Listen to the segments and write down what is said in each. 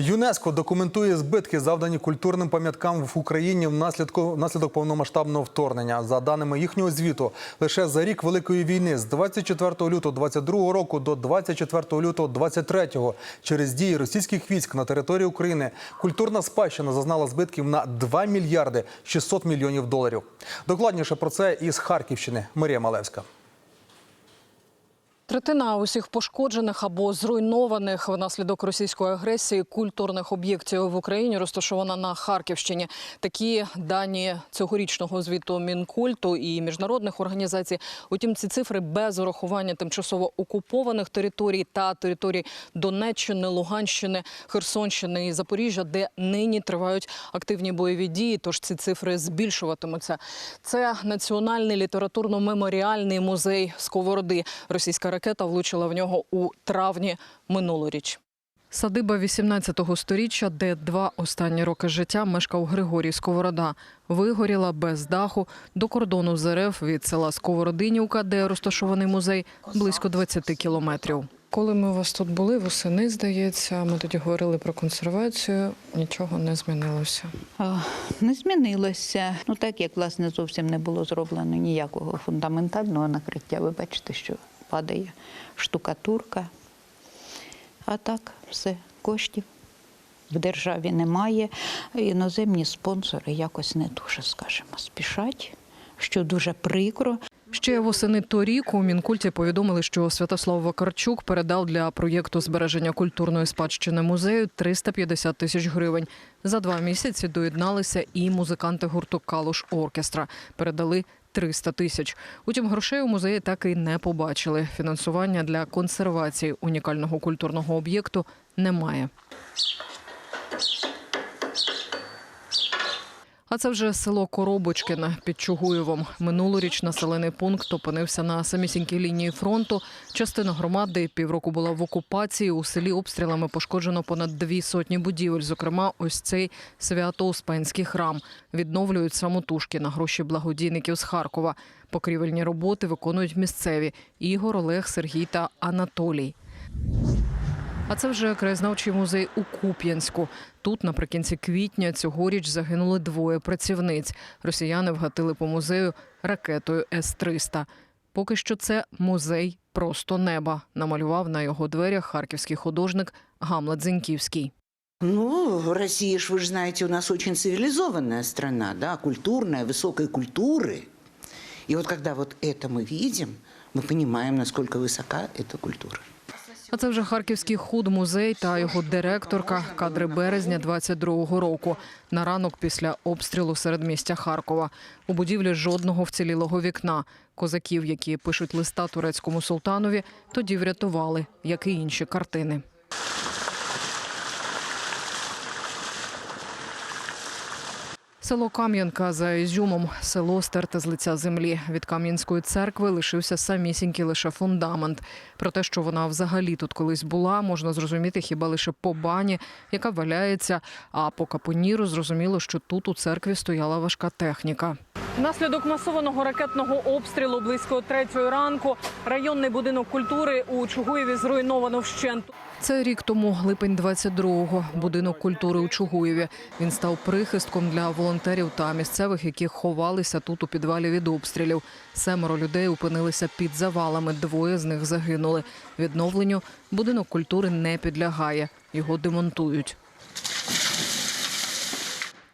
ЮНЕСКО документує збитки, завдані культурним пам'яткам в Україні внаслідок повномасштабного вторгнення. За даними їхнього звіту, лише за рік великої війни з 24 лютого 22 року до 24 лютого 23 через дії російських військ на території України культурна спадщина зазнала збитків на 2 мільярди 600 мільйонів доларів. Докладніше про це із Харківщини Марія Малевська. Третина усіх пошкоджених або зруйнованих внаслідок російської агресії культурних об'єктів в Україні розташована на Харківщині. Такі дані цьогорічного звіту Мінкульту і міжнародних організацій. Утім, ці цифри без урахування тимчасово окупованих територій та територій Донеччини, Луганщини, Херсонщини і Запоріжжя, де нині тривають активні бойові дії. Тож ці цифри збільшуватимуться. Це національний літературно-меморіальний музей Сковороди. Російська ракета влучила в нього у травні минулоріч. Садиба 18-го сторіччя, де два останні роки життя мешкав Григорій Сковорода, вигоріла без даху до кордону з РФ від села Сковородинівка, де розташований музей, близько 20 кілометрів. Коли ми у вас тут були, восени, здається, ми тоді говорили про консервацію, нічого не змінилося. Не змінилося. Ну так як власне зовсім не було зроблено ніякого фундаментального накриття. Ви бачите, що падає штукатурка. А так, все, коштів в державі немає. Іноземні спонсори якось не дуже, скажімо, спішать, що дуже прикро. Ще восени торік у Мінкульті повідомили, що Святослав Вакарчук передав для проєкту збереження культурної спадщини музею 350 тисяч гривень. За два місяці доєдналися і музиканти гурту Калуш Оркестра. Передали 300 тисяч. Утім, грошей у музеї так і не побачили. Фінансування для консервації унікального культурного об'єкту немає. А це вже село Коробочкине під Чугуєвом. Минулоріч населений пункт опинився на самісінькій лінії фронту. Частина громади півроку була в окупації. У селі обстрілами пошкоджено понад дві сотні будівель. Зокрема, ось цей свято-успенський храм. Відновлюють самотужки на гроші благодійників з Харкова. Покрівельні роботи виконують місцеві Ігор, Олег, Сергій та Анатолій. А це вже краєзнавчий музей у Куп'янську. Тут наприкінці квітня цьогоріч загинули двоє працівниць. Росіяни вгатили по музею ракетою С-300. Поки що це музей просто неба. Намалював на його дверях харківський художник Гамлет Зеньківський. Ну, Россия ж, вы же знаете, у нас очень цивилизованная страна, да, культурная, высокой культуры. И вот когда вот это мы видим, мы понимаем, насколько высока эта культура. А це вже харківський худмузей та його директорка. Кадри березня 22-го року. На ранок після обстрілу серед містя Харкова. У будівлі жодного вцілілого вікна. Козаків, які пишуть листа турецькому султанові, тоді врятували, як і інші картини. Село Кам'янка за Ізюмом, село стерте з лиця землі. Від Кам'янської церкви лишився самісінький лише фундамент. Про те, що вона взагалі тут колись була, можна зрозуміти хіба лише по бані, яка валяється. А по капоніру зрозуміло, що тут у церкві стояла важка техніка. Внаслідок масованого ракетного обстрілу близько третьої ранку районний будинок культури у Чугуєві зруйновано вщент. Це рік тому, липень 22-го, будинок культури у Чугуєві. Він став прихистком для волонтерів та місцевих, які ховалися тут у підвалі від обстрілів. Семеро людей опинилися під завалами. Двоє з них загинули. Відновленню будинок культури не підлягає. Його демонтують.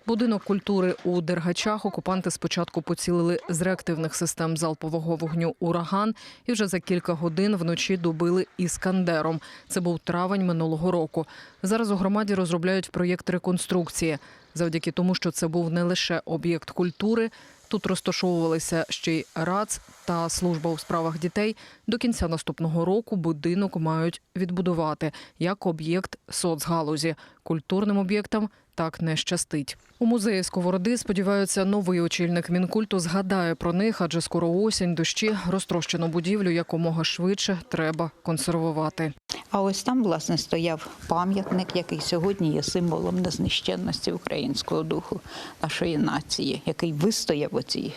Будинок культури у Дергачах окупанти спочатку поцілили з реактивних систем залпового вогню ураган і вже за кілька годин вночі добили іскандером. Це був травень минулого року. Зараз у громаді розробляють проєкт реконструкції. Завдяки тому, що це був не лише об'єкт культури. Тут розташовувалися ще й РАЦ та служба у справах дітей. До кінця наступного року будинок мають відбудувати як об'єкт соцгалузі. Культурним об'єктам так не щастить. У музеї Сковороди сподіваються, новий очільник мінкульту згадає про них, адже скоро осінь, дощі, розтрощену будівлю якомога швидше треба консервувати. А ось там, власне, стояв пам'ятник, який сьогодні є символом незнищенності українського духу нашої нації, який вистояв у цій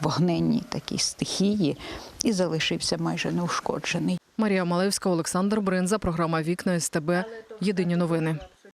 вогненній такій стихії і залишився майже неушкоджений. Марія Малевська, Олександр Бринза, програма Вікна СТБ. Єдині новини.